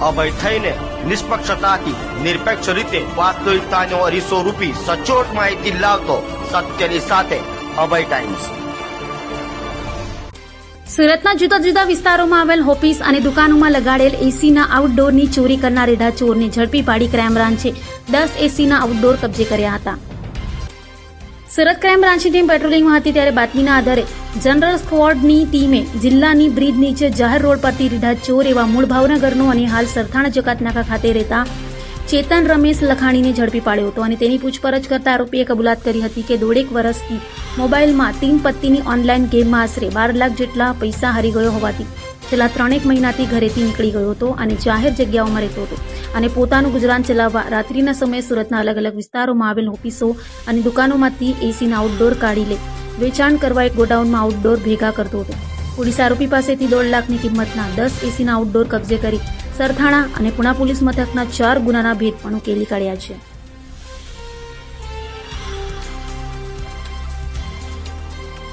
અભય થઈને નિષ્પક્ષતાથી નિરપેક્ષ રીતે વાસ્તવિકતાનો અરીસો રૂપી સચોટ માહિતી લાવતો સત્યની સાથે અભય ટાઈમ્સ. સુરતના જુદા જુદા વિસ્તારોમાં આવેલ ઓફિસ અને દુકાનોમાં લગાડેલ એસીના આઉટડોરની ચોરી કરનાર રેઢા ચોરને ઝડપી પાડી ક્રાઇમ બ્રાન્ચે દસ એસીના આઉટડોર કબજે કર્યા હતા. સુરત ક્રાઇમ બ્રાન્ચની ટીમ પેટ્રોલિંગમાં હતી ત્યારે બાતમીના આધારે જનરલ સ્કવોડની ટીમે જિલ્લાની બ્રિજ નીચે જાહેર રોડ પરથી રીઢા ચોર એવા મૂળ ભાવનગરનો અને હાલ સરથાણા જકાતનાકા ખાતે રહેતા ચેતન રમેશ લખાણીને ઝડપી પાડ્યો હતો અને તેની પૂછપરછ કરતા આરોપીએ કબૂલાત કરી હતી કે દોઢેક વર્ષથી મોબાઈલમાં તીન પત્તીની ઓનલાઈન ગેમમાં આશરે બાર લાખ જેટલા પૈસા હારી ગયો હોવાથી છેલ્લા ત્રણેક મહિનાથી ઘરેથી નીકળી ગયો હતો અને જાહેર જગ્યાઓમાં રહેતો હતો અને પોતાનું ગુજરાન ચલાવવા રાત્રિના સમયે સુરતના અલગ અલગ વિસ્તારોમાં આવેલ ઓફિસો અને દુકાનોમાંથી એસીના આઉટડોર કાઢી લે. વેચાણ કરવા એક ગોડાઉનમાં આઉટડોર ભેગા કરતો હતો. પોલીસ આરોપી પાસેથી દોઢ લાખની કિંમતના દસ એસીના આઉટડોર કબજે કરી સરથાણા અને પુણા પોલીસ મથકના ચાર ગુનાના ભેદ પણ ઉકેલી કાઢ્યા છે.